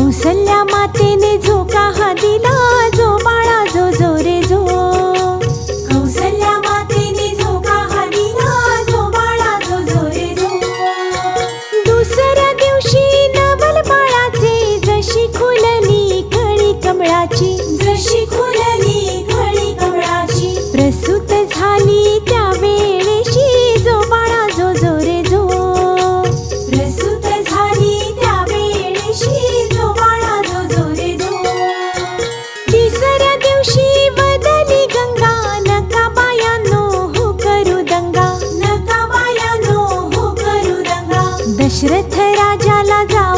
कौसल्या मातेने जो काहा दिला जो बाळा जो जो रे जो. मातेने जो दुसऱ्या दिवशी जशी जशी खुलली खळी कमळाची. प्रसूत झाली Cả